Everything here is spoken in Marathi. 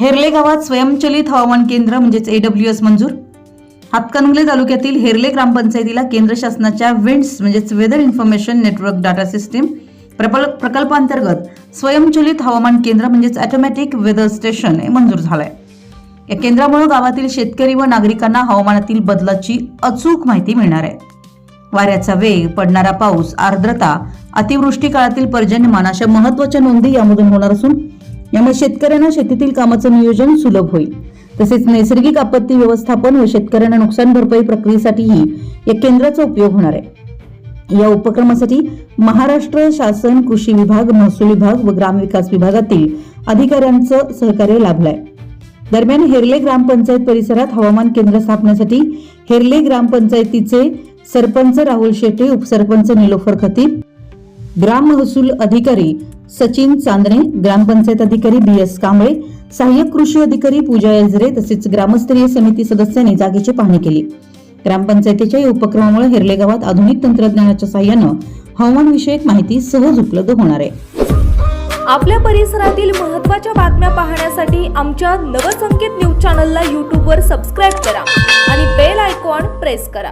हेरले गावात स्वयंचलित हवामान केंद्र म्हणजेच एडब्ल्यू एस मंजूर. हातकणंगले तालुक्यातील हेरले ग्रामपंचायतीला केंद्र शासनाच्या विंड्स म्हणजेच weather information network data system प्रकल्पांतर्गत स्वयंचलित हवामान केंद्र म्हणजेच ऑटोमॅटिक वेदर स्टेशन हे मंजूर झालंय. या केंद्रामुळे गावातील शेतकरी व नागरिकांना हवामानातील बदलाची अचूक माहिती मिळणार आहे. वाऱ्याचा वेग पडणारा पाऊस आर्द्रता अतिवृष्टी काळातील पर्जन्यमान अशा महत्त्वाच्या नोंदी यामधून होणार असून यामुळे शेतकऱ्यांना शेतीतील कामाचं नियोजन सुलभ होईल. तसेच नैसर्गिक आपत्ती व्यवस्थापन व शेतकऱ्यांना नुकसान भरपाई प्रक्रियेसाठीही या केंद्राचा उपयोग होणार आहे. या उपक्रमासाठी महाराष्ट्र शासन कृषी विभाग महसूल विभाग व ग्रामविकास विभागातील अधिकाऱ्यांचं सहकार्य लाभलंय. दरम्यान हेरले ग्रामपंचायत परिसरात हवामान केंद्र स्थापनेसाठी हेरले ग्रामपंचायतीचे सरपंच राहुल शेटे उपसरपंच निलोफर खतीब ग्राम महसूल अधिकारी सचिन चांदणे ग्रामपंचायत अधिकारी बी एस कांबळे सहाय्यक कृषी अधिकारी पूजा एजरे तसेच ग्रामस्तरीय समिती सदस्यांनी जागेची पाहणी केली. ग्रामपंचायतीच्या या उपक्रमामुळे हेरले गावात आधुनिक तंत्रज्ञानाच्या साह्यानं हवामानविषयक माहिती सहज उपलब्ध होणार आहे. आपल्या परिसरातील महत्त्वाच्या बातम्या पाहण्यासाठी आमच्या नवसंकेत न्यूज चॅनलला यूट्यूबवर सबस्क्राईब करा आणि बेल आयकॉन प्रेस करा.